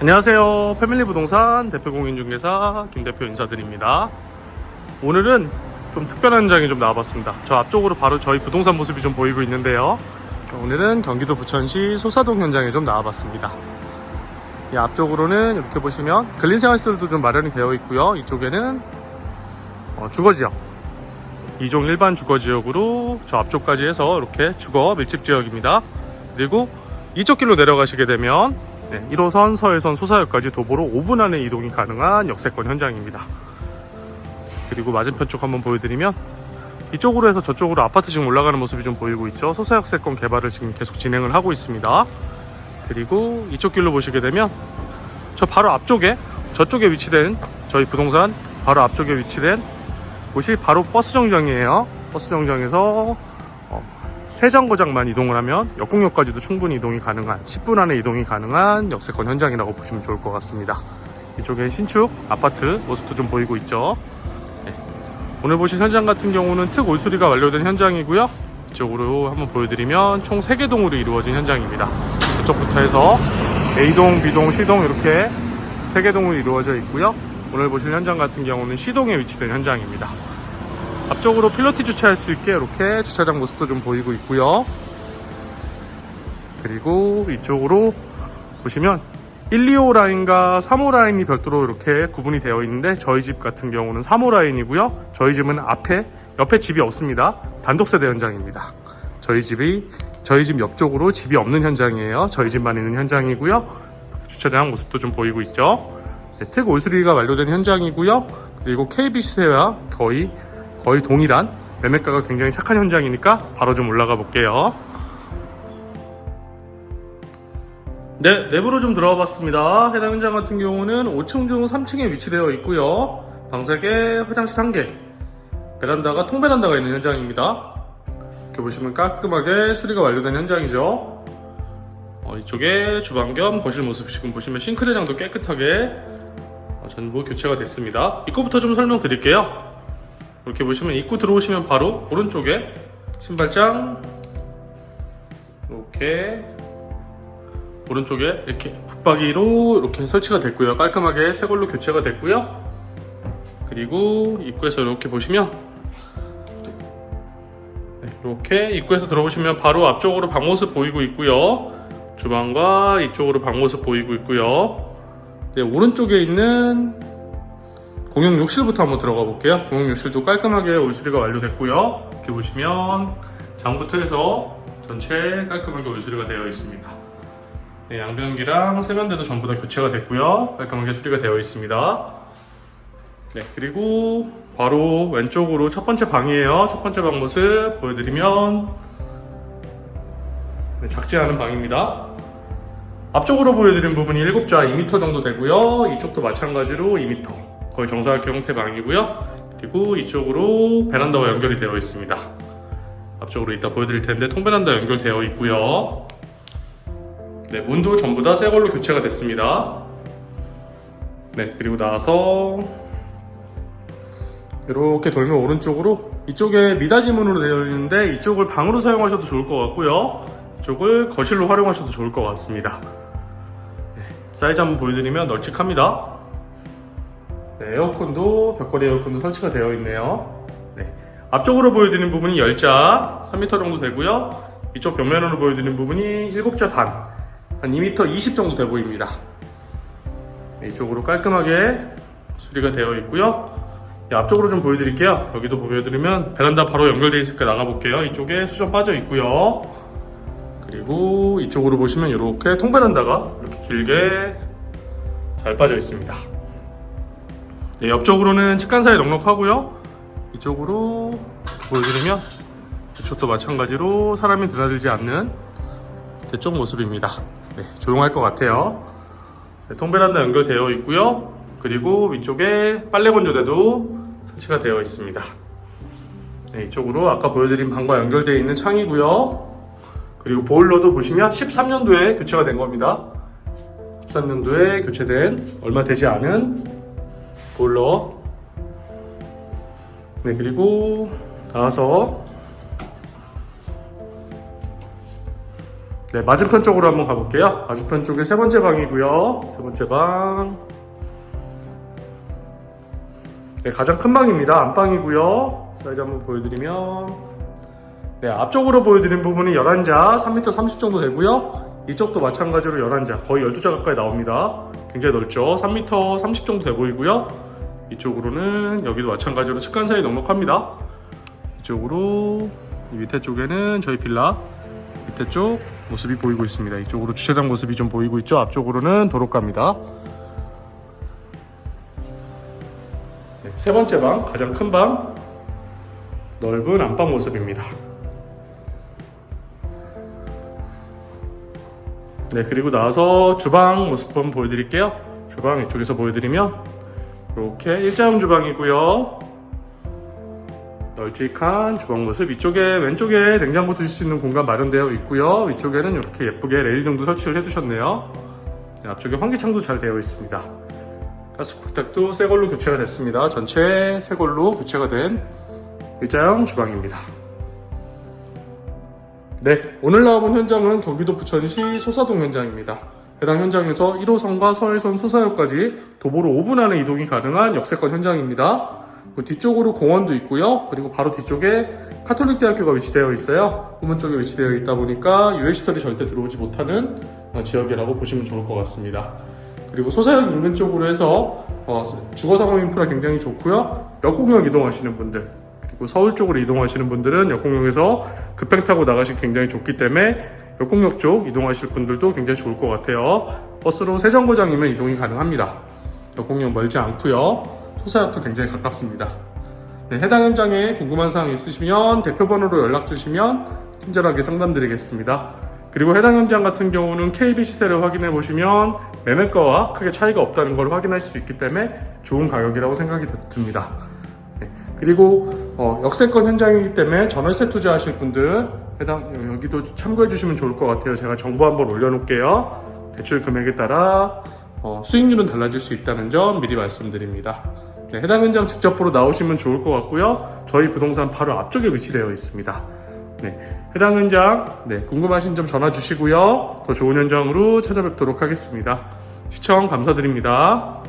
안녕하세요. 패밀리 부동산 대표 공인중개사 김 대표 인사드립니다. 오늘은 좀 특별한 현장이 좀 나와봤습니다. 저 앞쪽으로 바로 저희 부동산 모습이 좀 보이고 있는데요. 오늘은 경기도 부천시 소사동 현장에 좀 나와봤습니다. 이 앞쪽으로는 이렇게 보시면 근린생활시설도 좀 마련이 되어 있고요. 이쪽에는 어, 주거지역 2종 일반 주거지역으로 저 앞쪽까지 해서 이렇게 주거 밀집지역입니다. 그리고 이쪽 길로 내려가시게 되면 네, 1호선, 서해선, 소사역까지 도보로 5분 안에 이동이 가능한 역세권 현장입니다. 그리고 맞은편 쪽 한번 보여드리면 이쪽으로 해서 저쪽으로 아파트 지금 올라가는 모습이 좀 보이고 있죠. 소사역세권 개발을 지금 계속 진행을 하고 있습니다. 그리고 이쪽 길로 보시게 되면 저 바로 앞쪽에 저쪽에 위치된 저희 부동산 바로 앞쪽에 위치된 곳이 바로 버스 정류장이에요. 버스 정류장에서 어, 세 정거장만 이동을 하면 역공역까지도 충분히 이동이 가능한 10분 안에 이동이 가능한 역세권 현장이라고 보시면 좋을 것 같습니다. 이쪽에 신축 아파트 모습도 좀 보이고 있죠. 네. 오늘 보신 현장 같은 경우는 특 올수리가 완료된 현장이고요. 이쪽으로 한번 보여드리면 총 3개 동으로 이루어진 현장입니다. 이쪽부터 해서 A동, B동, C동 이렇게 3개 동으로 이루어져 있고요. 오늘 보실 현장 같은 경우는 C동에 위치된 현장입니다. 앞쪽으로 필로티 주차할 수 있게 이렇게 주차장 모습도 좀 보이고 있고요. 그리고 이쪽으로 보시면 1, 2호 라인과 3호 라인이 별도로 이렇게 구분이 되어 있는데 저희 집 같은 경우는 3호 라인이고요. 저희 집은 앞에 옆에 집이 없습니다. 단독 세대 현장입니다. 저희 집이 저희 집 옆쪽으로 집이 없는 현장이에요. 저희 집만 있는 현장이고요. 주차장 모습도 좀 보이고 있죠. 네, 특 올수리가 완료된 현장이고요. 그리고 KBC와 거의 거의 동일한 매매가가 굉장히 착한 현장이니까 바로 좀 올라가 볼게요. 네, 내부로 좀 들어와 봤습니다. 해당 현장 같은 경우는 5층 중 3층에 위치되어 있고요. 방 3개, 화장실 1개, 베란다가 통베란다가 있는 현장입니다. 이렇게 보시면 깔끔하게 수리가 완료된 현장이죠. 어, 이쪽에 주방 겸 거실 모습 지금 보시면 싱크대장도 깨끗하게 어, 전부 교체가 됐습니다. 입구부터 좀 설명드릴게요. 이렇게 보시면 입구 들어오시면 바로 오른쪽에 신발장 이렇게 오른쪽에 이렇게 붙박이로 이렇게 설치가 됐고요. 깔끔하게 새 걸로 교체가 됐고요. 그리고 입구에서 이렇게 보시면 네, 이렇게 입구에서 들어오시면 바로 앞쪽으로 방 모습 보이고 있고요. 주방과 이쪽으로 방 모습 보이고 있고요. 네, 오른쪽에 있는 공용 욕실부터 한번 들어가 볼게요. 공용 욕실도 깔끔하게 올수리가 완료됐고요. 이렇게 보시면 장부터 해서 전체 깔끔하게 올수리가 되어 있습니다. 네, 양변기랑 세면대도 전부 다 교체가 됐고요. 깔끔하게 수리가 되어 있습니다. 네, 그리고 바로 왼쪽으로 첫 번째 방이에요. 첫 번째 방 모습 보여드리면 네, 작지 않은 방입니다. 앞쪽으로 보여드린 부분이 7좌 2m 정도 되고요. 이쪽도 마찬가지로 2m. 거의 정사각형 형태 방이고요. 그리고 이쪽으로 베란다와 연결이 되어 있습니다. 앞쪽으로 이따 보여드릴 텐데 통베란다 연결되어 있고요. 네, 문도 전부 다 새 걸로 교체가 됐습니다. 네, 그리고 나서 이렇게 돌면 오른쪽으로 이쪽에 미닫이 문으로 되어 있는데 이쪽을 방으로 사용하셔도 좋을 것 같고요. 이쪽을 거실로 활용하셔도 좋을 것 같습니다. 네, 사이즈 한번 보여드리면 널찍합니다. 네, 에어컨도 벽걸이 에어컨도 설치가 되어 있네요. 네, 앞쪽으로 보여드리는 부분이 10자 3m 정도 되고요. 이쪽 벽면으로 보여드리는 부분이 7자 반, 한 2m 20 정도 돼 보입니다. 네, 이쪽으로 깔끔하게 수리가 되어 있고요. 네, 앞쪽으로 좀 보여드릴게요. 여기도 보여드리면 베란다 바로 연결되어 있으니까 나가볼게요. 이쪽에 수전 빠져 있고요. 그리고 이쪽으로 보시면 이렇게 통베란다가 이렇게 길게 잘 빠져 있습니다. 네, 옆쪽으로는 측간사이 넉넉하고요. 이쪽으로 보여드리면 이쪽도 마찬가지로 사람이 드나들지 않는 대쪽 모습입니다. 네, 조용할 것 같아요. 네, 통베란다 연결되어 있고요. 그리고 위쪽에 빨래 건조대도 설치가 되어 있습니다. 네, 이쪽으로 아까 보여드린 방과 연결되어 있는 창이고요. 그리고 보일러도 보시면 13년도에 교체가 된 겁니다. 13년도에 교체된 얼마 되지 않은 보일러. 네, 그리고 나와서 네, 맞은편 쪽으로 한번 가볼게요. 맞은편 쪽에 세 번째 방이고요. 세 번째 방. 네, 가장 큰 방입니다. 안방이고요. 사이즈 한번 보여드리면 네, 앞쪽으로 보여드린 부분이 11자, 3m 30 정도 되고요. 이쪽도 마찬가지로 11자, 거의 12자 가까이 나옵니다. 굉장히 넓죠. 3m 30 정도 돼 보이고요. 이쪽으로는 여기도 마찬가지로 측간 사이 넉넉합니다. 이쪽으로 이 밑에 쪽에는 저희 빌라 밑에 쪽 모습이 보이고 있습니다. 이쪽으로 주차장 모습이 좀 보이고 있죠. 앞쪽으로는 도로가입니다. 네, 세 번째 방, 가장 큰 방, 넓은 안방 모습입니다. 네, 그리고 나와서 주방 모습 한번 보여드릴게요. 주방 이쪽에서 보여드리면 이렇게 일자형 주방이고요. 널찍한 주방 모습 이쪽에 왼쪽에 냉장고 두실 수 있는 공간 마련되어 있고요. 위쪽에는 이렇게 예쁘게 레일 등도 설치를 해두셨네요. 네, 앞쪽에 환기창도 잘 되어 있습니다. 가스쿡탁도 새 걸로 교체가 됐습니다. 전체 새 걸로 교체가 된 일자형 주방입니다. 네, 오늘 나와본 현장은 경기도 부천시 소사동 현장입니다. 해당 현장에서 1호선과 서해선 소사역까지 도보로 5분 안에 이동이 가능한 역세권 현장입니다. 그 뒤쪽으로 공원도 있고요. 그리고 바로 뒤쪽에 카톨릭 대학교가 위치되어 있어요. 후문 쪽에 위치되어 있다 보니까 UH시설이 절대 들어오지 못하는 어, 지역이라고 보시면 좋을 것 같습니다. 그리고 소사역 인근 쪽으로 해서 어, 주거 상업 인프라 굉장히 좋고요. 역공역 이동하시는 분들 그리고 서울 쪽으로 이동하시는 분들은 역공역에서 급행 타고 나가시 굉장히 좋기 때문에 역공역 쪽 이동하실 분들도 굉장히 좋을 것 같아요. 버스로 세정거장이면 이동이 가능합니다. 역공역 멀지 않고요. 소사역도 굉장히 가깝습니다. 네, 해당 현장에 궁금한 사항 있으시면 대표번호로 연락 주시면 친절하게 상담드리겠습니다. 그리고 해당 현장 같은 경우는 KB 시세를 확인해 보시면 매매가와 크게 차이가 없다는 걸 확인하실 수 있기 때문에 좋은 가격이라고 생각이 드- 듭니다. 네, 그리고 어, 역세권 현장이기 때문에 전월세 투자하실 분들 해당 여기도 참고해 주시면 좋을 것 같아요. 제가 정보 한번 올려놓을게요. 대출 금액에 따라 어, 수익률은 달라질 수 있다는 점 미리 말씀드립니다. 네, 해당 현장 직접 보러 나오시면 좋을 것 같고요. 저희 부동산 바로 앞쪽에 위치되어 있습니다. 네, 해당 현장 네, 궁금하신 점 전화 주시고요. 더 좋은 현장으로 찾아뵙도록 하겠습니다. 시청 감사드립니다.